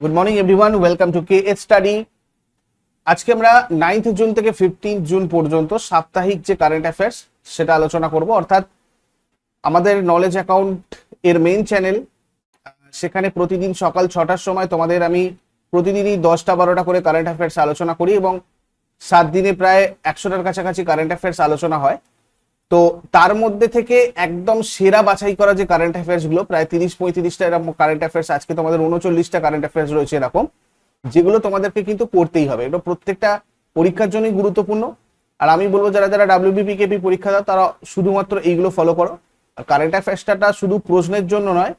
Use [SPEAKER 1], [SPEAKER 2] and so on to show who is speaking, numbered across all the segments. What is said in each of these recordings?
[SPEAKER 1] Good morning everyone welcome to K S study আজকে আমরা ninth June থেকে fifteen June পর্যন্ত সাপ্তাহিক যে কারেন্ট অ্যাফেয়ার্স সেটা আলোচনা করব। অর্থাৎ আমাদের নলেজ অ্যাকাউন্ট এর মেইন চ্যানেল সেখানে প্রতিদিন সকাল ছটার সময় তোমাদের আমি প্রতিদিনই দশটা বারোটা করে কারেন্ট অ্যাফেয়ার্স আলোচনা করি এবং সাত দিনে প্রায় একশোটার কাছাকাছি কারেন্ট অ্যাফেয়ার্স আলোচনা হয়। তো তার মধ্যে থেকে একদম সেরা বাছাই করা যে কারেন্ট অ্যাফেয়ার্সগুলো, প্রায় তিরিশ, পঁয়ত্রিশটা এরকম কারেন্ট অ্যাফেয়ার্স আজকে তোমাদের উনচল্লিশটা কারেন্ট অ্যাফেয়ার্স রয়েছে এরকম, যেগুলো তোমাদেরকে কিন্তু পড়তেই হবে। এটা প্রত্যেকটা পরীক্ষার জন্যই গুরুত্বপূর্ণ। আর আমি বলব, যারা যারা ডাব্লিউবিপি কেপি পরীক্ষা দাও, তারা শুধুমাত্র এইগুলো ফলো করো। আর কারেন্ট অ্যাফেয়ার্সটা শুধু প্রশ্নের জন্য নয়,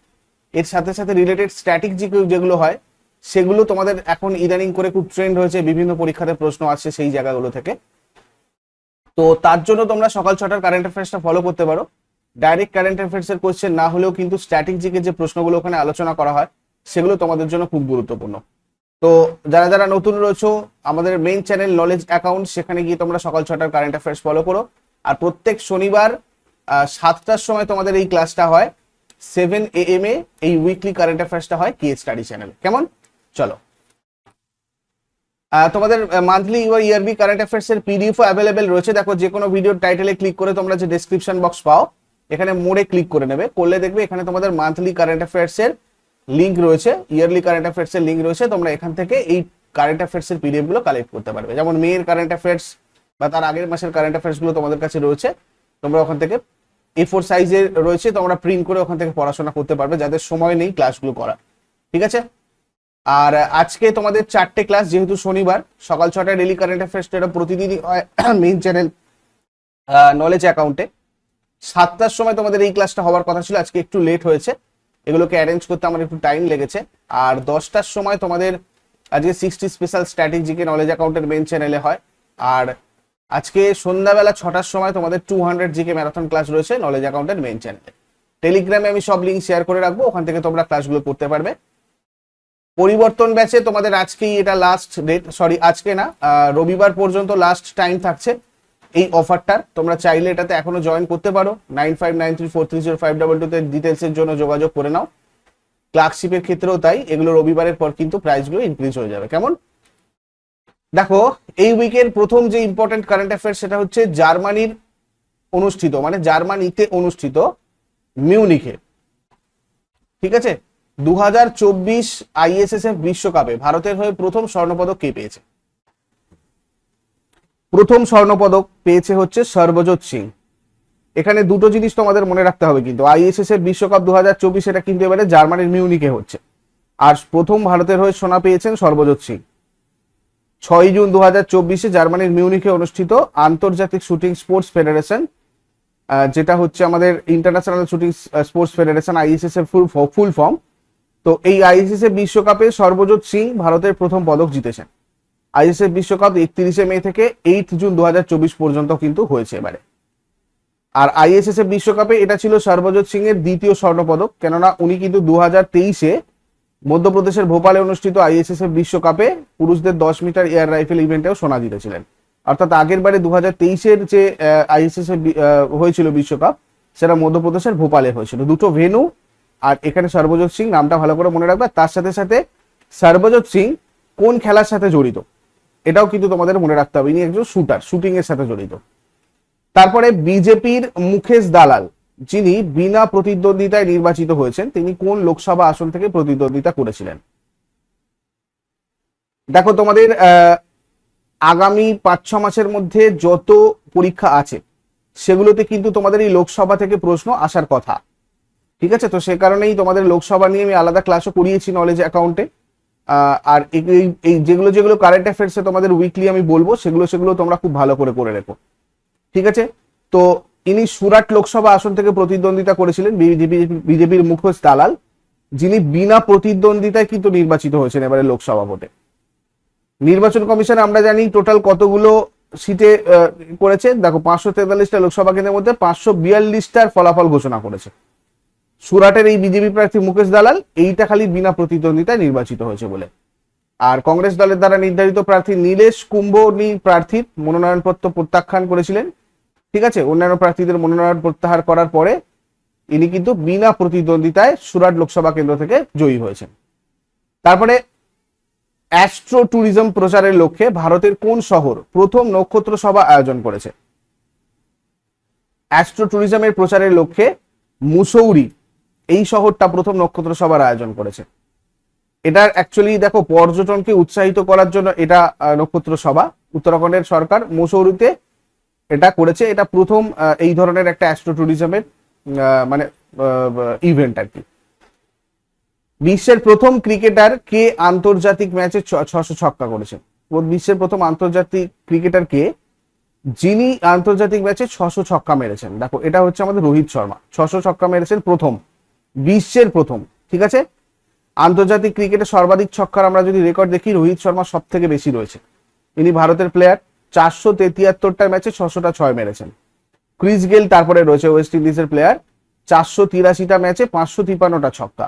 [SPEAKER 1] এর সাথে সাথে রিলেটেড স্ট্যাটিক যেগুলো হয়, সেগুলো তোমাদের এখন ইদানিং করে খুব ট্রেন্ড হয়েছে বিভিন্ন পরীক্ষাতে প্রশ্ন আসছে সেই জায়গাগুলো থেকে। তো তার জন্য তোমরা সকাল ছটার কারেন্ট অ্যাফেয়ার্সটা ফলো করতে পারো। ডাইরেক্ট কারেন্ট অ্যাফেয়ার্স এর কোশ্চেন না হলেও কিন্তু স্ট্যাটিক জিকে যে প্রশ্নগুলো ওখানে আলোচনা করা হয়, সেগুলো তোমাদের জন্য খুব গুরুত্বপূর্ণ। তো যারা যারা নতুন রয়েছো, আমাদের মেইন চ্যানেল নলেজ অ্যাকাউন্ট সেখানে গিয়ে তোমরা সকাল ছটার কারেন্ট অ্যাফেয়ার্স ফলো করো। আর প্রত্যেক শনিবার সাতটার সময় তোমাদের এই ক্লাসটা হয়। সেভেন এ এম এ এই উইকলি কারেন্ট অ্যাফেয়ার্সটা হয় কে স্টাডি চ্যানেল কেমন? চলো। তোমাদের monthly or yearly current affairs এর পিডিএফ অ্যাভেলেবেল রয়েছে। দেখো, যে কোনো ভিডিওর টাইটেলে ক্লিক করে তোমরা যে ডেসক্রিপশন বক্স পাও, এখানে মোড়ে ক্লিক করে নেবে। করলে দেখবে এখানে তোমাদের মান্থলি কারেন্ট অ্যাফেয়ার্স এর লিঙ্ক রয়েছে ইয়ারলি কারেন্ট অ্যাফেয়ার্স এর লিঙ্ক রয়েছে। তোমরা এখান থেকে এই কারেন্ট অ্যাফেয়ার্স এর পিডিএফগুলো কালেক্ট করতে পারবে। যেমন মেয়ের কারেন্ট অ্যাফেয়ার্স বা তার আগের মাসের কারেন্ট অ্যাফেয়ার্সগুলো তোমাদের কাছে রয়েছে, তোমরা ওখান থেকে এ ফোর সাইজের রয়েছে, তোমরা প্রিন্ট করে ওখান থেকে পড়াশোনা করতে পারবে, যাদের সময় নেই ক্লাসগুলো করা ঠিক আছে? আর আজকে তোমাদের চারটে ক্লাস যেহেতু শনিবার, সকাল ছটায় ডেলি কারেন্ট অ্যাফেয়ার্স প্রতিদিনই হয় মেইন চ্যানেল নলেজ অ্যাকাউন্টে সাতটার সময় তোমাদের এই ক্লাসটা হওয়ার কথা ছিল, আজকে একটু লেট হয়েছে। এগুলোকে অ্যারেঞ্জ করতে আমার একটু টাইম লেগেছে। আর দশটার সময় তোমাদের আজকে সিক্সটি স্পেশাল স্ট্র্যাটেজিকে নলেজ অ্যাকাউন্টের মেইন চ্যানেলে হয়। আর আজকে সন্ধ্যাবেলা ছটার সময় তোমাদের two hundred GK marathon class রয়েছে নলেজ অ্যাকাউন্টের মেইন চ্যানেলে টেলিগ্রামে আমি সব লিঙ্ক শেয়ার করে রাখব, ওখান থেকে তোমরা ক্লাসগুলো করতে পারবে। পরিবর্তন ব্যাচে তোমাদের আজকেই এটা লাস্ট ডেট সরি আজকে না রবিবার পর্যন্ত লাস্ট টাইম থাকছে এই অফারটার তোমরা চাইলে এটাতে এখনও জয়েন করতে পারো। Nine five nine three four three five double ডিটেলসের জন্য যোগাযোগ করে নাও। ক্লার্কশিপের ক্ষেত্রেও তাই, এগুলো রবিবারের পর কিন্তু প্রাইসগুলো ইনক্রিজ হয়ে যাবে। কেমন? দেখো, এই উইকের প্রথম যে ইম্পর্টেন্ট কারেন্ট অ্যাফেয়ার সেটা হচ্ছে জার্মানির অনুষ্ঠিত মানে জার্মানিতে অনুষ্ঠিত মিউনিখে। ঠিক আছে? দু চব্বিশ আইএসএসএফ বিশ্বকাপে ভারতের হয়ে প্রথম স্বর্ণপদক কে পেয়েছে? প্রথম স্বর্ণপদক পেয়েছে হচ্ছে সর্বজোৎ সিং। এখানে দুটো জিনিস তোমাদের মনে রাখতে হবে কিন্তু, আইএসএসএফ বিশ্বকাপ দু চব্বিশ এটা কিন্তু এবারে জার্মানির মিউনিকে হচ্ছে। আর প্রথম ভারতের হয়ে সোনা পেয়েছেন সর্বজোৎ সিং। ছয় জুন দু হাজার চব্বিশে জার্মানির মিউনিকে অনুষ্ঠিত আন্তর্জাতিক শুটিং স্পোর্টস ফেডারেশন যেটা হচ্ছে আমাদের international shooting sports federation ISS এর ফুল ফুল ফর্ম। তো এই আইএসএস বিশ্বকাপে সর্বজোৎ সিং ভারতের প্রথম পদক জিতেছেন। আইএসএফ বিশ্বকাপ একত্রিশে মে থেকে এইট জুন দু হাজার চব্বিশ পর্যন্ত কিন্তু হয়েছে এবারে। আর আইএসএস বিশ্বকাপে এটা ছিল সর্বজোৎ সিং এর দ্বিতীয় স্বর্ণপদক, কেননা উনি কিন্তু দু হাজার মধ্যপ্রদেশের ভোপালে অনুষ্ঠিত আইএসএস বিশ্বকাপে পুরুষদের দশ মিটার এয়ার রাইফেল ইভেন্টেও সোনা জিতেছিলেন। অর্থাৎ আগের বারে দু হাজার তেইশের যে আইএসএস হয়েছিল বিশ্বকাপ, সেটা মধ্যপ্রদেশের ভোপালে হয়েছিল। দুটো ভেনু আর এখানে সর্বজোৎ সিং নামটা ভালো করে মনে রাখবে তার সাথে সাথে সর্বজোৎ সিং কোন খেলার সাথে জড়িত? এটাও কিন্তু তোমাদের মনে রাখতে হবে, ইনি একজন শুটার, শুটিং এর সাথে জড়িত। তারপরে বিজেপির মুখেশ দালাল, যিনি বিনা প্রতিদ্বন্দ্বিতায় নির্বাচিত হয়েছেন, তিনি কোন লোকসভা আসন থেকে প্রতিদ্বন্দ্বিতা করেছিলেন? দেখো তোমাদের আগামী পাঁচ ছ মাসের মধ্যে যত পরীক্ষা আছে, সেগুলোতে কিন্তু তোমাদের এই লোকসভা থেকে প্রশ্ন আসার কথা। ঠিক আছে? তো সে কারণেই তোমাদের লোকসভা নিয়ে আমি আলাদা ক্লাসও করিয়েছি নলেজ অ্যাকাউন্টে আর এই- যেগুলো যেগুলো কারেন্ট অ্যাফেয়ার্সে তোমাদের উইকলি আমি বলব, সেগুলো সেগুলো তোমরা খুব ভালো করে করে রেখো। ঠিক আছে? তো ইনি সুরাট লোকসভা আসন থেকে প্রতিদ্বন্দ্বিতা করেছিলেন বিজেপি বিজেপির মুখোশ দালাল, যিনি বিনা প্রতিদ্বন্দ্বিতায় কিন্তু নির্বাচিত হয়েছেন এবারে লোকসভা ভোটে। নির্বাচন কমিশন, আমরা জানি টোটাল কতগুলো সিটে করেছে? দেখো, পাঁচশো তেতাল্লিশটা লোকসভা কেন্দ্রের মধ্যে পাঁচশো বিয়াল্লিশটার ফলাফল ঘোষণা করেছে। সুরাটের এই বিজেপি প্রার্থী মুকেশ দালাল, এইটা খালি বিনা প্রতিদ্বন্দ্বিতায় নির্বাচিত হয়েছে বলে। আর কংগ্রেস দলের দ্বারা নির্ধারিত প্রার্থী নীলেশ কুম্ভনি প্রার্থীর মনোনয়নপত্র প্রত্যাখ্যান করেছিলেন। ঠিক আছে, অন্যান্য প্রার্থীদের মনোনয়ন প্রত্যাহার করার পরে ইনি কিন্তু বিনা প্রতিদ্বন্দ্বিতায় সুরাট লোকসভা কেন্দ্র থেকে জয়ী হয়েছেন। তারপরে অ্যাস্ট্রো ট্যুরিজম প্রচারের লক্ষ্যে ভারতের কোন শহর প্রথম নক্ষত্র সভা আয়োজন করেছে? অ্যাস্ট্রো ট্যুরিজমের প্রচারের লক্ষ্যে মুসৌরি এই শহরটা প্রথম নক্ষত্র সভার আয়োজন করেছে। এটার অ্যাকচুয়ালি দেখো, পর্যটনকে উৎসাহিত করার জন্য এটা নক্ষত্র সভা। উত্তরাখণ্ডের সরকার মুসৌরিতে এটা করেছে। এটা প্রথম এই ধরনের একটা অ্যাস্ট্রো ট্যুরিজমের মানে ইভেন্ট আর কি। বিশ্বের প্রথম ক্রিকেটার কে আন্তর্জাতিক ম্যাচে ছশো ছক্কা করেছেন বিশ্বের প্রথম আন্তর্জাতিক ক্রিকেটার কে যিনি আন্তর্জাতিক ম্যাচে ছশো ছক্কা মেরেছেন। দেখো, এটা হচ্ছে আমাদের রোহিত শর্মা। ছশো ছক্কা মেরেছেন প্রথম। বিশ্বের প্রথম, ঠিক আছে? আন্তর্জাতিক ক্রিকেটে সর্বাধিক ছক্কার আমরা যদি রেকর্ড দেখি, রোহিত শর্মা সব থেকে বেশি রয়েছে। ইনি ভারতের প্লেয়ার চারশো তেতিয়াত্তরটা ম্যাচে ছশোটা ছয় মেরেছেন। ক্রিস গেল তারপরে রয়েছে ওয়েস্ট ইন্ডিজের প্লেয়ার চারশো তিরাশিটা ম্যাচে পাঁচশো তিপ্পান্নটা ছক্কা।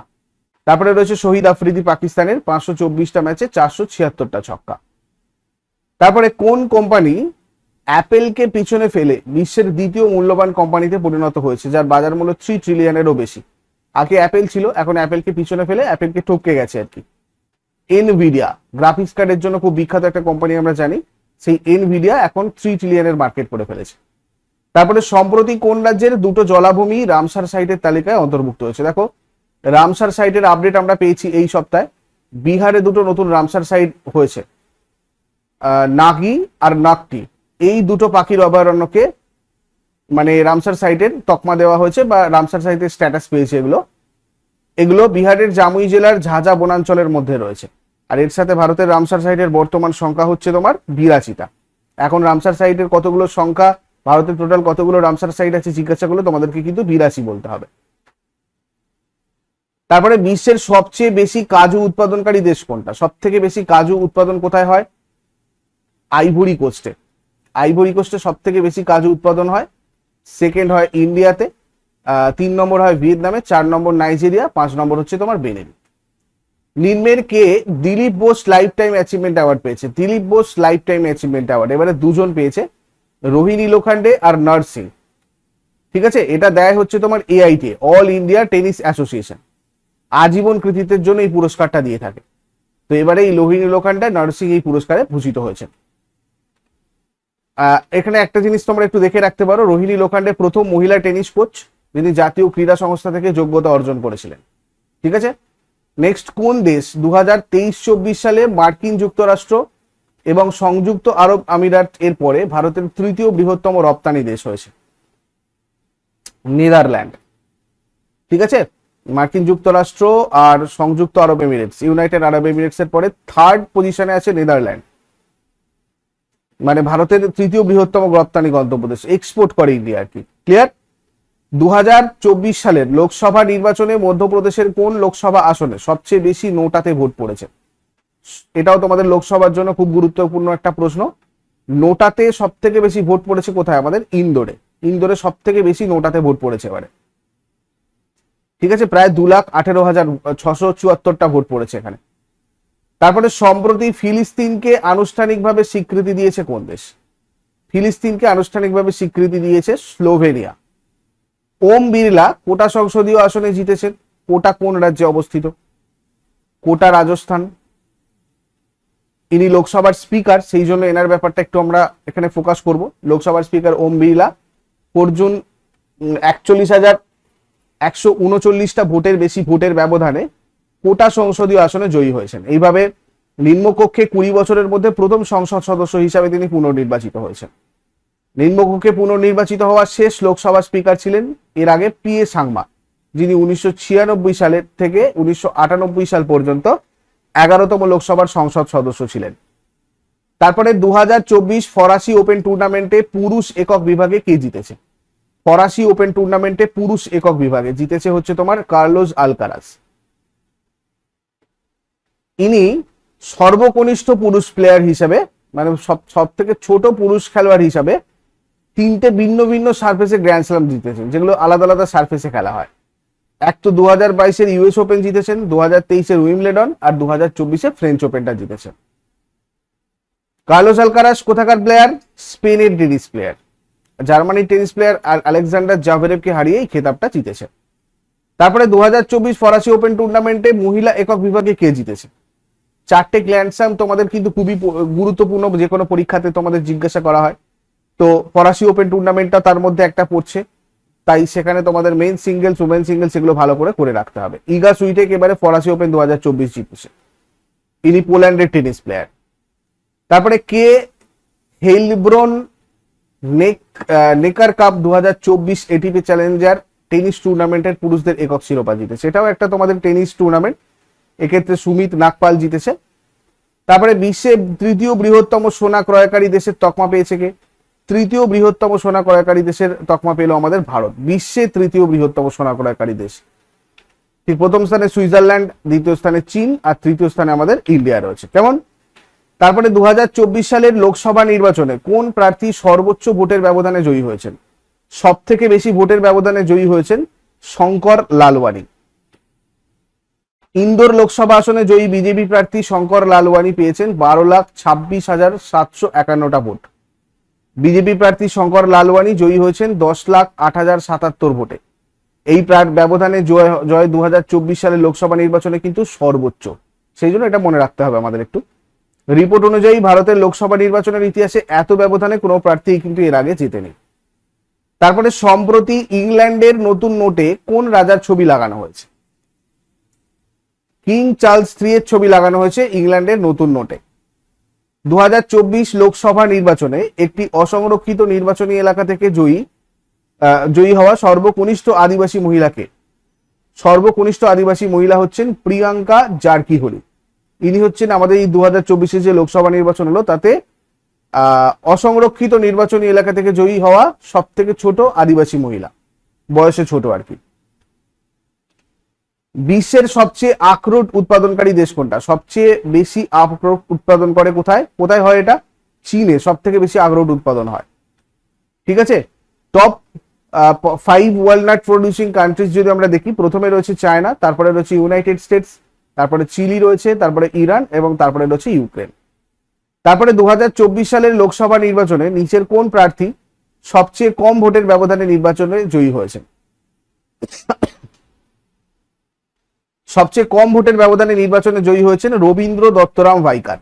[SPEAKER 1] তারপরে রয়েছে শহীদ আফ্রিদি পাকিস্তানের, পাঁচশো চব্বিশটা ম্যাচে চারশো ছিয়াত্তরটা ছক্কা। তারপরে কোন কোম্পানি অ্যাপেলকে পিছনে ফেলে বিশ্বের দ্বিতীয় মূল্যবান কোম্পানিতে পরিণত হয়েছে, যার বাজার মূল্য থ্রি ট্রিলিয়নেরও বেশি? আগে অ্যাপেল ছিল, এখন অ্যাপেলকে পিছনে ফেলে অ্যাপেলকে টপকে গেছে আর কি। এনভিডিয়া গ্রাফিক্স কার্ডের জন্য খুব বিখ্যাত একটা কোম্পানি আমরা জানি। সেই এনভিডিয়া এখন থ্রি ট্রিলিয়নের মার্কেট করে ফেলেছে। তারপরে সম্প্রতি কোন রাজ্যের দুটো জলাভূমি রামসার সাইটের তালিকায় অন্তর্ভুক্ত হয়েছে? দেখো, রামসার সাইটের আপডেট আমরা পেয়েছি এই সপ্তাহে। বিহারে দুটো নতুন রামসার সাইট হয়েছে। নাগি আর নাকটি এই দুটো পাখির অভয়ারণ্যকে মানে রামসার সাইটের তকমা দেওয়া হয়েছে বা রামসার সাইটের স্ট্যাটাস পেয়েছে এগুলো। এগুলো বিহারের জামুই জেলার ঝাঝা বনাঞ্চলের মধ্যে রয়েছে। আর এর সাথে ভারতের রামসার সাইটের বর্তমান সংখ্যা হচ্ছে তোমার বিরাশিটা। এখন রামসার সাইটের কতগুলো সংখ্যা, ভারতের টোটাল কতগুলো রামসার সাইট আছে জিজ্ঞাসা করলে তোমাদেরকে কিন্তু বিরাশি বলতে হবে। তারপরে বিশ্বের সবচেয়ে বেশি কাজু উৎপাদনকারী দেশ কোনটা? সব থেকে বেশি কাজু উৎপাদন কোথায় হয়? আইভরি কোস্টে আইভরি কোস্টে সব থেকে বেশি কাজু উৎপাদন হয়। সেকেন্ড হয় ইন্ডিয়াতে তিন নম্বর হয় ভিয়েতনামে চার নম্বর নাইজেরিয়া পাঁচ নম্বর হচ্ছে তোমার বেনিন নিম্নের কে Dilip Bose life time achievement award পেয়েছে। Dilip Bose life time achievement award এবারে দুজন পেয়েছে, রোহিণী লোখান্ডে আর নার্সিং। ঠিক আছে? এটা দেয় হচ্ছে তোমার AIT all India tennis association আজীবন কৃতিত্বের জন্য এই পুরস্কারটা দিয়ে থাকে। তো এবারে এই লোহিনী লোখান্ডা নার্সিং এই পুরস্কারে ভূষিত হয়েছে এখানে একটা জিনিস তোমরা একটু দেখে রাখতে পারো। রোহিণী লোখান্ডে প্রথম মহিলা টেনিস কোচ, যিনি জাতীয় ক্রীড়া সংস্থা থেকে যোগ্যতা অর্জন করেছিলেন। ঠিক আছে? নেক্সট কোন দেশ? দু হাজার তেইশ চব্বিশ সালে মার্কিন যুক্তরাষ্ট্র এবং সংযুক্ত আরব আমিরাত এর পরে ভারতের তৃতীয় বৃহত্তম রপ্তানি দেশ হয়েছে। নেদারল্যান্ড। ঠিক আছে? মার্কিন যুক্তরাষ্ট্র আর সংযুক্ত আরব এমিরেটস, ইউনাইটেড আরব এমিরেটস এর পরে থার্ড পজিশনে আছে নেদারল্যান্ড। মানে ভারতের তৃতীয় বৃহত্তম রপ্তানি গন্তব্য দেশ এক্সপোর্ট করে ইন্ডিয়া আর কি। ক্লিয়ার দু হাজার চব্বিশ সালের লোকসভা নির্বাচনে মধ্যপ্রদেশের কোন লোকসভা আসনে সবচেয়ে বেশি নোটাতে ভোট পড়েছে? এটাও তোমাদের লোকসভার জন্য খুব গুরুত্বপূর্ণ একটা প্রশ্ন। নোটাতে সব থেকে বেশি ভোট পড়েছে কোথায়? আমাদের ইন্দোরে। ইন্দোরে সব থেকে বেশি নোটাতে ভোট পড়েছে এবারে। ঠিক আছে? প্রায় দু লাখ আঠেরো হাজার ছশো চুয়াত্তরটা ভোট পড়েছে এখানে। তারপরে সম্প্রতি ফিলিস্তিনকে আনুষ্ঠানিকভাবে স্বীকৃতি দিয়েছে কোন দেশ? ফিলিস্তিনকে আনুষ্ঠানিকভাবে স্বীকৃতি দিয়েছে স্লোভেনিয়া। ওম বিড়লা কোটা সংসদীয় আসনে জিতেছেন। কোটা কোন রাজ্যে অবস্থিত? কোটা রাজস্থান। ইনি লোকসভার স্পিকার, সেই জন্য এনার ব্যাপারটা একটু আমরা এখানে ফোকাস করব। লোকসভার স্পিকার ওম বিড়লা, অর্জুন একচল্লিশ হাজার একশো উনচল্লিশটা ভোটের বেশি ভোটের ব্যবধানে কোটা সংসদীয় আসনে জয়ী হয়েছেন। এইভাবে নিম্নকক্ষে কুড়ি বছরের মধ্যে প্রথম সংসদ সদস্য হিসাবে তিনি পুনর্নির্বাচিত হয়েছেন। নিম্নকক্ষে পুনর্নির্বাচিত হওয়া শেষ লোকসভা স্পিকার ছিলেন এর আগে পি এ সাংমা, যিনি উনিশশো ছিয়ানব্বই সালের থেকে উনিশশো আটানব্বই সাল পর্যন্ত এগারোতম লোকসভার সংসদ সদস্য ছিলেন। তারপরে দু হাজার চব্বিশ ফরাসি ওপেন টুর্নামেন্টে পুরুষ একক বিভাগে কে জিতেছে? ফরাসি ওপেন টুর্নামেন্টে পুরুষ একক বিভাগে জিতেছে হচ্ছে তোমার কার্লোস আলকারাস। ইনি সর্বকনিষ্ঠ পুরুষ প্লেয়ার হিসেবে মানে সব সব থেকে ছোট পুরুষ খেলোয়াড় হিসাবে তিনটে ভিন্ন ভিন্ন সার্ফেসে গ্র্যান্ড স্ল্যাম জিতেছেন, যেগুলো আলাদা আলাদা সার্ফেসে খেলা হয়। এক তো দু হাজার বাইশের ইউএস ওপেন জিতেছেন দু হাজার তেইশের উইমলেডন আর দু হাজার চব্বিশে ফ্রেঞ্চ ওপেনটা জিতেছেন। কার্লোস আলকারাস কোথাকার প্লেয়ার স্পেনের টেনিস প্লেয়ার জার্মানির টেনিস প্লেয়ার আর আলেকজান্ডার জাভেরেভকে হারিয়ে এই খেতাবটা জিতেছে তারপরে দু হাজার চব্বিশ ফরাসি ওপেন টুর্নামেন্টে মহিলা একক বিভাগে কে জিতেছে? চারটে গ্ল্যান্ড স্যাম তোমাদের কিন্তু খুবই গুরুত্বপূর্ণ, যে কোনো পরীক্ষাতে তোমাদের জিজ্ঞাসা করা হয়। তো ফরাসি ওপেন টুর্নামেন্টটা তার মধ্যে একটা পড়ছে। তাই সেখানে তোমাদের মেন সিঙ্গেলস উমেন সিঙ্গেলস এগুলো ভালো করে করে রাখতে হবে। ইগা সুইটেক এবারে ফরাসি ওপেন দু হাজার চব্বিশ জিতেছে। ইনি পোল্যান্ডের টেনিস প্লেয়ার তারপরে কে হেইলব্রন নেক নেকার কাপ দু হাজার চব্বিশ এটিপি চ্যালেঞ্জার টেনিস টুর্নামেন্টের পুরুষদের একক শিরোপা জিতেছে। সেটাও একটা তোমাদের টেনিস টুর্নামেন্ট এক্ষেত্রে সুমিত নাগপাল জিতেছে। তারপরে বিশ্বের তৃতীয় বৃহত্তম সোনা ক্রয়কারী দেশের তকমা পেয়েছে কে? তৃতীয় বৃহত্তম সোনা ক্রয়কারী দেশের তকমা পেল আমাদের ভারত। বিশ্বের তৃতীয় বৃহত্তম সোনা ক্রয়কারী দেশ। ঠিক প্রথম স্থানে সুইজারল্যান্ড, দ্বিতীয় স্থানে চীন আর তৃতীয় স্থানে আমাদের ইন্ডিয়া রয়েছে। কেমন? তারপরে দু হাজার চব্বিশ সালের লোকসভা নির্বাচনে কোন প্রার্থী সর্বোচ্চ ভোটের ব্যবধানে জয়ী হয়েছেন? সব থেকে বেশি ভোটের ব্যবধানে জয়ী হয়েছেন শঙ্কর লালওয়ানি। ইন্দোর লোকসভা আসনে জয়ী বিজেপি প্রার্থী শঙ্কর লালওয়ানি পেয়েছেন বারো লাখ ছাব্বিশ হাজার সাতশো একান্নটা ভোট। বিজেপি প্রার্থী শঙ্কর লালওয়ানি জয়ী হয়েছেন দশ লাখ আট হাজার সাতাত্তর ভোটে। এই ব্যবধানে জয় জয় চব্বিশ সালের লোকসভা নির্বাচনে কিন্তু সর্বোচ্চ। সেই জন্য এটা মনে রাখতে হবে আমাদের একটু। রিপোর্ট অনুযায়ী ভারতের লোকসভা নির্বাচনের ইতিহাসে এত ব্যবধানে কোনো প্রার্থী কিন্তু এর আগে জিতেনি। তারপরে সম্প্রতি ইংল্যান্ডের নতুন নোটে কোন রাজার ছবি লাগানো হয়েছে? কিং চার্লস থ্রি এর ছবি লাগানো হয়েছে ইংল্যান্ডের নতুন নোটে। দু হাজার চব্বিশ লোকসভা নির্বাচনে একটি অসংরক্ষিত নির্বাচনী এলাকা থেকে জয়ী জয়ী হওয়া সর্বকনিষ্ঠ আদিবাসী মহিলাকে। সর্বকনিষ্ঠ আদিবাসী মহিলা হচ্ছেন প্রিয়াঙ্কা জারকিহলি। ইনি হচ্ছেন আমাদের এই দু হাজার যে লোকসভা নির্বাচন হলো, তাতে অসংরক্ষিত নির্বাচনী এলাকা থেকে জয়ী হওয়া সব থেকে ছোট আদিবাসী মহিলা। বয়সে ছোট আর কি। বিশ্বের সবচেয়ে আখরোট উৎপাদনকারী দেশ কোনটা? সবচেয়ে বেশি আখরোট উৎপাদন করে কোথায়? কোথায় হয় এটা? চীনে সব থেকে বেশি আখরোট উৎপাদন হয়। ঠিক আছে? Top five walnut producing countries যদি আমরা দেখি, প্রথমে রয়েছে চায়না, তারপরে রয়েছে ইউনাইটেড স্টেটস তারপরে চিলি রয়েছে, তারপরে ইরান এবং তারপরে রয়েছে ইউক্রেন। তারপরে দু হাজার চব্বিশ সালের লোকসভা নির্বাচনে নিচের কোন প্রার্থী সবচেয়ে কম ভোটের ব্যবধানে নির্বাচনে জয়ী হয়েছেন? সবচেয়ে কম ভোটের ব্যবধানে নির্বাচনে জয়ী হয়েছেন রবীন্দ্র দত্তরাম ভাইকার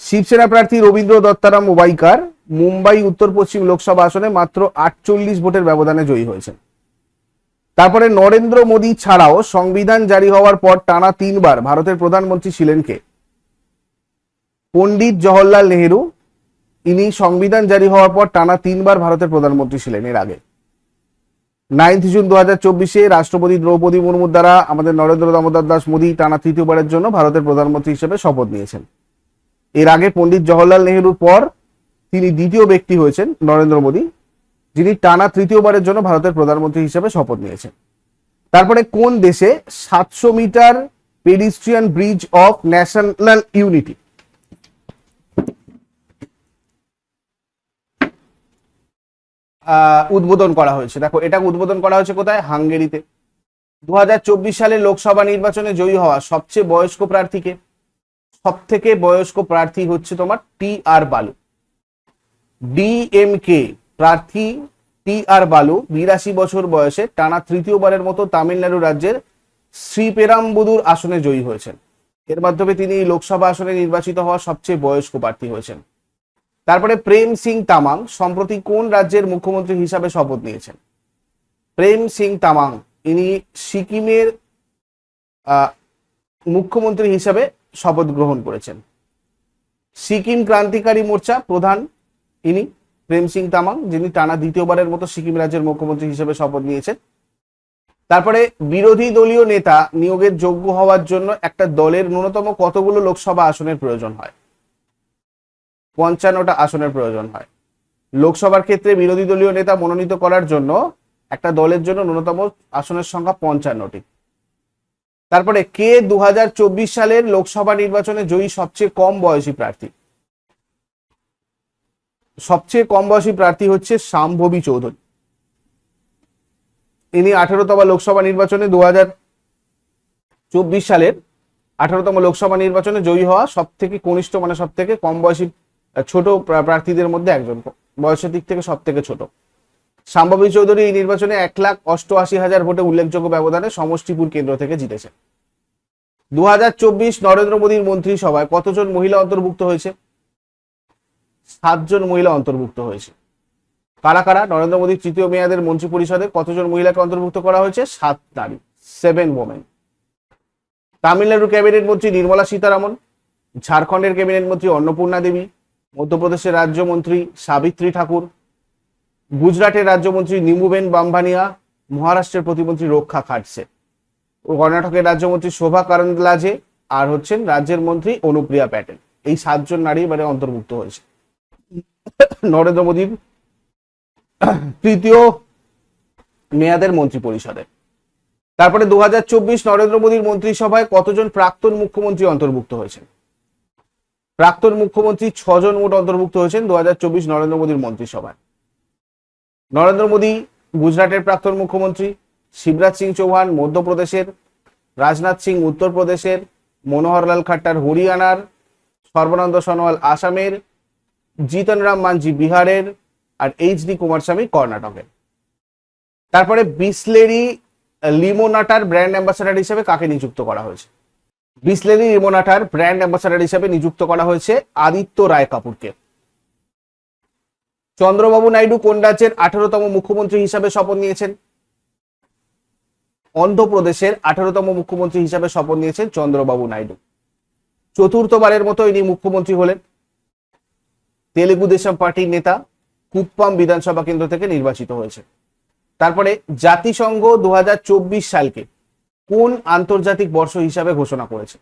[SPEAKER 1] শিবসেনা প্রার্থী রবীন্দ্র দত্তারাম ওবাইকার মুম্বাই উত্তর পশ্চিম লোকসভা আসনে মাত্র আটচল্লিশ ভোটের ব্যবধানে জয়ী হয়েছেন। তারপরে নরেন্দ্র মোদী ছাড়াও সংবিধান জারি হওয়ার পর টানা তিনবার ভারতের প্রধানমন্ত্রী ছিলেন কে? পণ্ডিত জওহরলাল নেহেরু। ইনি সংবিধান জারি হওয়ার পর টানা তিনবার ভারতের প্রধানমন্ত্রী ছিলেন এর আগে। নাইন্থ জুন দু হাজার চব্বিশে রাষ্ট্রপতি দ্রৌপদী মুর্মুর দ্বারা আমাদের নরেন্দ্র দামোদর দাস মোদী টানা তৃতীয়বারের জন্য ভারতের প্রধানমন্ত্রী হিসেবে শপথ নিয়েছেন। এর আগে পণ্ডিত জওহরলাল নেহরুর পর তিনি দ্বিতীয় ব্যক্তি হয়েছেন নরেন্দ্র মোদী, যিনি টানা তৃতীয়বারের জন্য ভারতের প্রধানমন্ত্রী হিসেবে শপথ নিয়েছেন। তারপরে কোন দেশে সাতশো metre pedestrian bridge of national unity উদ্বোধন করা হয়েছে। দেখো এটা উদ্বোধন করা হয়েছে কোথায়? হাঙ্গেরিতে। দু সালের লোকসভা নির্বাচনে জয়ী হওয়া সবচেয়ে বয়স্ক প্রার্থীকে সব থেকে বয়স্ক প্রার্থী হচ্ছে তোমার টি আর বালু। ডিএমকে প্রার্থী টি আর বালু, বিরাশি বছর বয়সে টানা তৃতীয়বারের মতো তামিলনাড়ু রাজ্যের শ্রীপেরাম্বুদুর আসনে জয়ী হয়েছেন। এর মাধ্যমে তিনি লোকসভা আসনে নির্বাচিত হওয়া সবচেয়ে বয়স্ক প্রার্থী হয়েছেন। তারপরে প্রেম সিং তামাং, সম্প্রতি কোন রাজ্যের মুখ্যমন্ত্রী হিসাবে শপথ নিয়েছেন? প্রেম সিং তামাং, ইনি সিকিমের মুখ্যমন্ত্রী হিসাবে শপথ গ্রহণ করেছেন। সিকিম ক্রান্তিকারী মোর্চা প্রধান ইনি, প্রেম সিং তামাং, যিনি টানা দ্বিতীয়বারের মতো সিকিম রাজ্যের মুখ্যমন্ত্রী হিসেবে শপথ নিয়েছেন। তারপরে বিরোধী দলীয় নেতা নিয়োগের যোগ্য হওয়ার জন্য একটা দলের ন্যূনতম কতগুলো লোকসভা আসনের প্রয়োজন হয়? পঞ্চান্নটা আসনের প্রয়োজন হয়। লোকসভার ক্ষেত্রে বিরোধী দলীয় নেতা মনোনীত করার জন্য একটা দলের জন্য ন্যূনতম আসনের সংখ্যা পঞ্চান্নটি। তারপরে কে দু হাজার চব্বিশ সালের লোকসভা নির্বাচনে জয়ী সবচেয়ে কম বয়সী প্রার্থী? সবচেয়ে কম বয়সী প্রার্থী হচ্ছে শাম্ভবী চৌধুরী। ইনি আঠেরোতম লোকসভা নির্বাচনে দু চব্বিশ সালের আঠারোতম লোকসভা নির্বাচনে জয়ী হওয়া সব থেকে কনিষ্ঠ মানে সব থেকে কম বয়সী ছোট প্রার্থীদের মধ্যে একজন। বয়সের দিক থেকে সব থেকে ছোট। শাম্ভবী চৌধুরী এই নির্বাচনে এক লাখ অষ্টআশি হাজার ভোটে উল্লেখযোগ্য ব্যবধানে সমষ্টিপুর কেন্দ্র থেকে জিতেছেন দু নরেন্দ্র মোদীর মন্ত্রিসভায় কতজন মহিলা অন্তর্ভুক্ত হয়েছে? সাতজন মহিলা অন্তর্ভুক্ত হয়েছে। কারা কারা? নরেন্দ্র মোদীর তৃতীয় মেয়াদের মন্ত্রী পরিষদে কতজন মহিলাকে অন্তর্ভুক্ত করা হয়েছে? সাত নারী, সেভেন ওমেন তামিলনাড়ুর ক্যাবিনেট মন্ত্রী নির্মলা সীতারামন, ঝাড়খণ্ডের ক্যাবিনেট মন্ত্রী অন্নপূর্ণা দেবী মধ্যপ্রদেশের রাজ্যমন্ত্রী সাবিত্রী ঠাকুর, গুজরাটের রাজ্যমন্ত্রী নিমুবেন বাম্বানিয়া মহারাষ্ট্রের প্রতিমন্ত্রী রক্ষা খাটসে ও কর্ণাটকের রাজ্যমন্ত্রী শোভা কারন্দলাজে আর হচ্ছেন রাজ্যের মন্ত্রী অনুপ্রিয়া প্যাটেল। এই সাতজন নারী এবারে অন্তর্ভুক্ত হয়েছে। নরেন্দ্র মোদীর তৃতীয় মেয়াদের মন্ত্রী পরিষদে। তারপরে দু হাজার চব্বিশ নরেন্দ্র মোদীর মন্ত্রিসভায় কতজন প্রাক্তন মুখ্যমন্ত্রী অন্তর্ভুক্ত হয়েছেন? প্রাক্তন মুখ্যমন্ত্রী ছজন মোট অন্তর্ভুক্ত হয়েছেন দুহাজার চব্বিশ নরেন্দ্র মোদীর মন্ত্রিসভায়। নরেন্দ্র মোদী গুজরাটের প্রাক্তন মুখ্যমন্ত্রী, শিবরাজ সিং চৌহান মধ্যপ্রদেশের, রাজনাথ সিং উত্তরপ্রদেশের, মনোহরলাল খাট্টার হরিয়ানার, সর্বানন্দ সোনোয়াল আসামের, জিতন রাম মাঞ্জি বিহারের আর এইচ ডি কুমারস্বামী কর্ণাটকের। তারপরে বিসলেরি লিমোনাটার ব্র্যান্ড অ্যাম্বাসাডার হিসেবে কাকে নিযুক্ত করা হয়েছে? বিসলেরি লিমোনাটার ব্র্যান্ড অ্যাম্বাসাডার হিসেবে নিযুক্ত করা হয়েছে আদিত্য রায় কাপুরকে। চন্দ্রবাবু নাইডু কোন রাজ্যের আঠারোতম মুখ্যমন্ত্রী হিসাবে শপথ নিয়েছেন? অন্ধ্রপ্রদেশের আঠারোতম মুখ্যমন্ত্রী হিসাবে শপথ নিয়েছেন চন্দ্রবাবু নাইডু। চতুর্থবারের মতো ইনি মুখ্যমন্ত্রী হলেন। তেলেগু দেশম পার্টির নেতা কুপ্পাম বিধানসভা কেন্দ্র থেকে নির্বাচিত হয়েছে তারপরে জাতিসংঘ দু হাজার চব্বিশ সালকে কোন আন্তর্জাতিক বর্ষ হিসাবে ঘোষণা করেছে?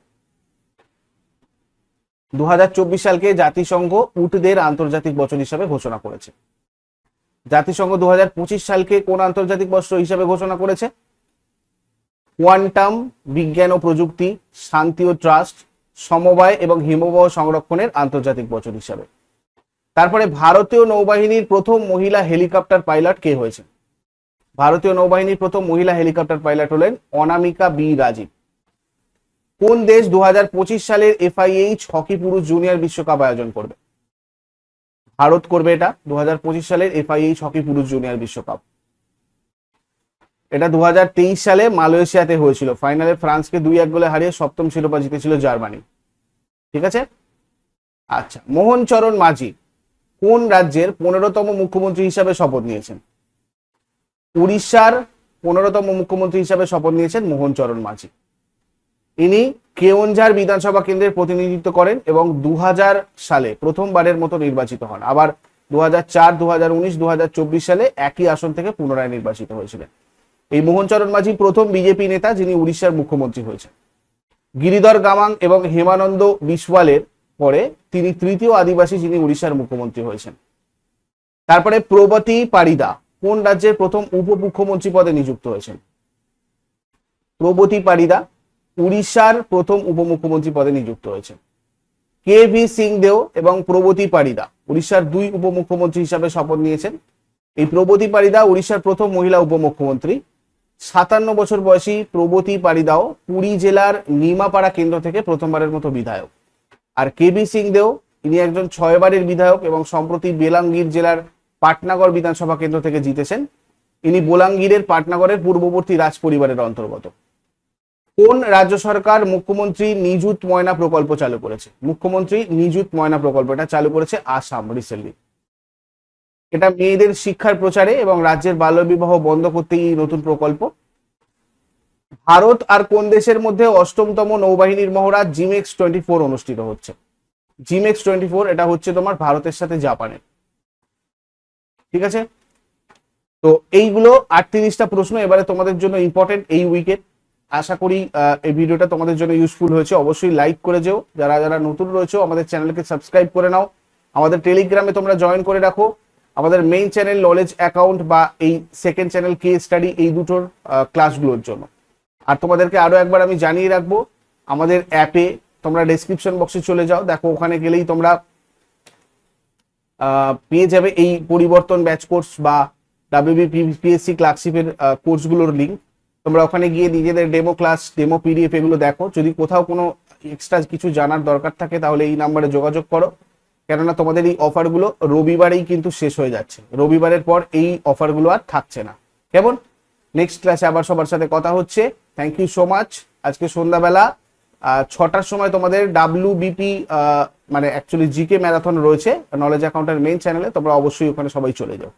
[SPEAKER 1] দু হাজার চব্বিশ সালকে জাতিসংঘ উটদের আন্তর্জাতিক বছর হিসাবে ঘোষণা করেছে। জাতিসংঘ দু সালকে কোন আন্তর্জাতিক বর্ষ হিসাবে ঘোষণা করেছে? কোয়ান্টাম বিজ্ঞান ও প্রযুক্তি, শান্তি ও ট্রাস্ট, সমবায় এবং হিমবাহ সংরক্ষণের আন্তর্জাতিক বছর হিসাবে। তারপরে ভারতীয় নৌবাহিনীর প্রথম মহিলা হেলিকপ্টার পাইলট কে হয়েছে? ভারতীয় নৌবাহিনীর প্রথম মহিলা হেলিকপ্টার পাইলট হলেন অনামিকা বি রাজীব। কোন দেশ দুহাজার পঁচিশ সালের এফআইএইচ হকি পুরুষ জুনিয়র বিশ্বকাপ আয়োজন করবে? ভারত করবে এটা, দুহাজার পঁচিশ সালের এফআইএইচ হকি পুরুষ জুনিয়র বিশ্বকাপ। এটা দু হাজার তেইশ সালে মালয়েশিয়াতে হয়েছিল। ফাইনালে ফ্রান্সকে দুই এক গোলে হারিয়ে সপ্তম শিরোপা জিতেছিল জার্মানি। ঠিক আছে? আচ্ছা মোহন চরণ মাঝি কোন রাজ্যের পনেরোতম মুখ্যমন্ত্রী হিসাবে শপথ নিয়েছেন? উড়িষ্যার পনেরোতম মুখ্যমন্ত্রী হিসাবে শপথ নিয়েছেন মোহন চরণ মাঝি। ইনি কেওনঝাড় বিধানসভা কেন্দ্রের প্রতিনিধিত্ব করেন এবং দু হাজার সালে প্রথমবারের মতো নির্বাচিত হন। আবার দু হাজার চার দু উনিশ চব্বিশ সালে একই আসন থেকে পুনরায় নির্বাচিত হয়েছিলেন। এই মোহনচরণ মাঝি প্রথম বিজেপি নেতা যিনি উড়িষ্যার মুখ্যমন্ত্রী হয়েছেন। গিরিধর গামাং এবং হেমানন্দ বিশওয়ালের পরে তিনি তৃতীয় আদিবাসী যিনি উড়িষ্যার মুখ্যমন্ত্রী হয়েছেন। তারপরে প্রবতী পারিদা কোন রাজ্যের প্রথম উপমুখ্যমন্ত্রী পদে নিযুক্ত হয়েছেন? প্রবতী পারিদা, উড়িষ্যার প্রথম উপমুখ্যমন্ত্রী পদে নিযুক্ত হয়েছেন। কে ভি সিং দেও এবং প্রবতী পারিদা, উড়িষ্যার দুই উপমুখ্যমন্ত্রী হিসাবে শপথ নিয়েছেন। এই প্রবতী পারিদা উড়িষ্যার প্রথম মহিলা উপমুখ্যমন্ত্রী। সাতান্ন বছর বয়সী প্রবতী পারিদাও পুরী জেলার নিমাপাড়া কেন্দ্র থেকে প্রথমবারের মতো বিধায়ক। আর কে বি সিং দেও ইনি একজন ছয়বারের বিধায়ক এবং সম্প্রতি বেলাঙ্গীর জেলার পাটনাগড় বিধানসভা কেন্দ্র থেকে জিতেছেন। ইনি বোলাঙ্গীরের পাটনাগড়ের পূর্ববর্তী রাজ পরিবারের অন্তর্গত। কোন রাজ্য সরকার মুখ্যমন্ত্রী নিযুত ময়না প্রকল্প চালু করেছে? মুখ্যমন্ত্রী নিযুত ময়না প্রকল্প এটা চালু করেছে আসাম রিসেন্টলি এটা মেয়েদের শিক্ষার প্রচারে এবং রাজ্যের বাল্যবিবাহ বন্ধ করতে এই নতুন প্রকল্প। ভারত আর কোন দেশের মধ্যে অষ্টমতম নৌবাহিনীর মহড়া জিমেক্স টোয়েন্টি ফোর অনুষ্ঠিত হচ্ছে। জিমেক্স টোয়েন্টি ফোর এটা হচ্ছে তোমার ভারতের সাথে জাপানের। ঠিক আছে? তো এইগুলো আটত্রিশটা প্রশ্ন, এবারে তোমাদের জন্য ইম্পর্টেন্ট এই উইকেট আশা করি এই ভিডিওটা তোমাদের জন্য ইউজফুল হয়েছে। অবশ্যই লাইক করে যেও। যারা যারা নতুন রয়েছে, আমাদের চ্যানেলকে সাবস্ক্রাইব করে নাও। আমাদের টেলিগ্রামে তোমরা জয়েন করে রাখো। আমাদের মেইন চ্যানেল নলেজ অ্যাকাউন্ট বা এই সেকেন্ড চ্যানেল কে স্টাডি এই দুটোর ক্লাসগুলোর জন্য। আর তোমাদেরকে আরও একবার আমি জানিয়ে রাখব, আমাদের অ্যাপে তোমরা ডেসক্রিপশন বক্সে চলে যাও। দেখো, ওখানে গেলেই তোমরা পেয়ে যাবে এই পরিবর্তন ব্যাচ কোর্স বা ডাব্লিউবিপিএসসি ক্লার্কশিপের কোর্সগুলোর লিঙ্ক তোমরা ওখানে গিয়ে নিজেদের ডেমো ক্লাস ডেমো পিডিএফ এগুলো দেখো। যদি কোথাও কোনো এক্সট্রা কিছু জানার দরকার থাকে, তাহলে এই নাম্বারে যোগাযোগ করো। কেননা তোমাদের এই অফারগুলো রবিবারেই কিন্তু শেষ হয়ে যাচ্ছে। রবিবারের পর এই অফারগুলো আর থাকছে না। কেমন? নেক্সট ক্লাসে আবার সবার সাথে কথা হচ্ছে। থ্যাংক ইউ সো মাচ আজকে সন্ধ্যাবেলা ছটার সময় তোমাদের ডাব্লিউ বিপি মানে অ্যাকচুয়ালি জিকে ম্যারাথন রয়েছে নলেজ অ্যাকাউন্টের মেন চ্যানেলে তোমরা অবশ্যই ওখানে সবাই চলে যাও।